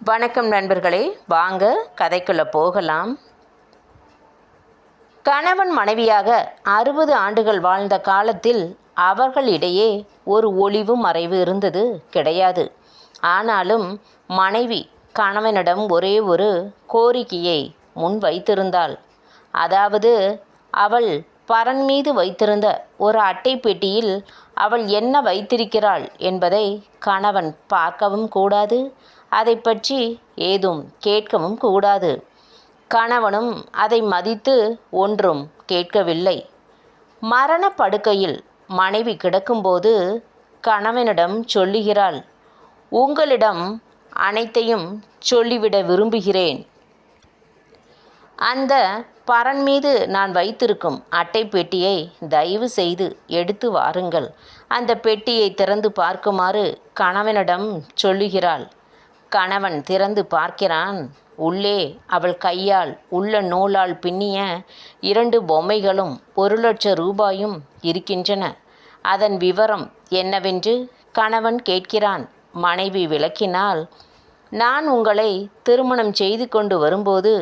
வணக்கம் நண்பர்களே வாங்க கதைக்குள்ள போகலாம். கணவன் மனைவியாக அறுபது ஆண்டுகள் வாழ்ந்த காலத்தில் அவர்களிடையே ஒரு ஒளிவு மறைவு இருந்தது கிடையாது. ஆனாலும் மனைவி கணவனிடம் ஒரே ஒரு கோரிக்கையை முன் வைத்திருந்தாள். அதாவது அவள் பரன் மீது வைத்திருந்த ஒரு அட்டை பெட்டியில் அவள் என்ன வைத்திருக்கிறாள் என்பதை கணவன் பார்க்கவும் கூடாது அதை பற்றி ஏதும் கேட்கவும் கூடாது. கணவனும் அதை மதித்து ஒன்றும் கேட்கவில்லை. மரண படுக்கையில் மனைவி கிடக்கும்போது கணவனிடம் சொல்லுகிறாள் உங்களிடம் அனைத்தையும் சொல்லிவிட விரும்புகிறேன். அந்த பரன் மீது நான் வைத்திருக்கும் அட்டை பெட்டியை தயவு செய்து எடுத்து வாருங்கள். அந்த பெட்டியை திறந்து பார்க்குமாறு கணவனிடம் சொல்லுகிறாள் கணவன் திறந்து பார்க்கிறான். உள்ளே அவள் கையால் உள்ள நூலால் பின்னிய இரண்டு பொம்மைகளும் ஒரு லட்சம் ரூபாயும் இருக்கின்றன. அதன் விவரம் என்னவென்று கணவன் கேட்கிறான். மனைவி விளக்கினால் நான் உங்களை திருமணம் செய்து கொண்டு வரும்போது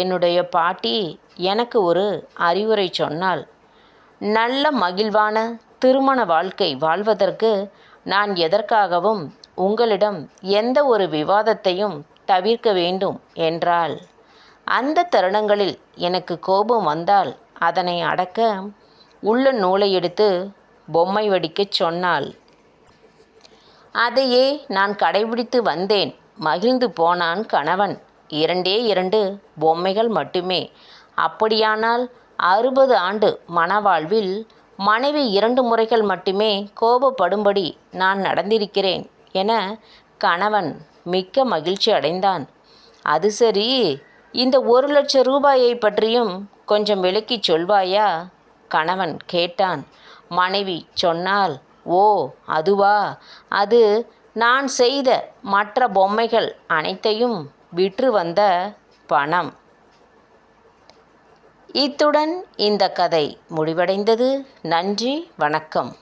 என்னுடைய பாட்டி எனக்கு ஒரு அறிவுரை சொன்னாள். நல்ல மகிழ்வான திருமண வாழ்க்கை வாழ்வதற்கு நான் எதற்காகவும் உங்களிடம் எந்த ஒரு விவாதத்தையும் தவிர்க்க வேண்டும் என்றாள். அந்த தருணங்களில் எனக்கு கோபம் வந்தால் அதனை அடக்க உள்ள நூலை எடுத்து பொம்மை வடிக்கச் சொன்னாள். அதையே நான் கடைபிடித்து வந்தேன். மகிழ்ந்து போனான் கணவன். இரண்டே இரண்டு பொம்மைகள் மட்டுமே. அப்படியானால் அறுபது ஆண்டு மணவாழ்வில் மனைவி இரண்டு முறைகள் மட்டுமே கோபப்படும்படி நான் நடந்திருக்கிறேன். என கணவன் மிக்க மகிழ்ச்சி அடைந்தான். அது சரி இந்த ஒரு லட்சம் ரூபாயை பற்றியும் கொஞ்சம் விளக்கி சொல்வாயா? கணவன் கேட்டான். மனைவி சொன்னால் ஓ அதுவா? அது நான் செய்த மற்ற பொம்மைகள் அனைத்தையும் விற்று வந்த பணம். இத்துடன் இந்த கதை முடிவடைந்தது. நன்றி வணக்கம்.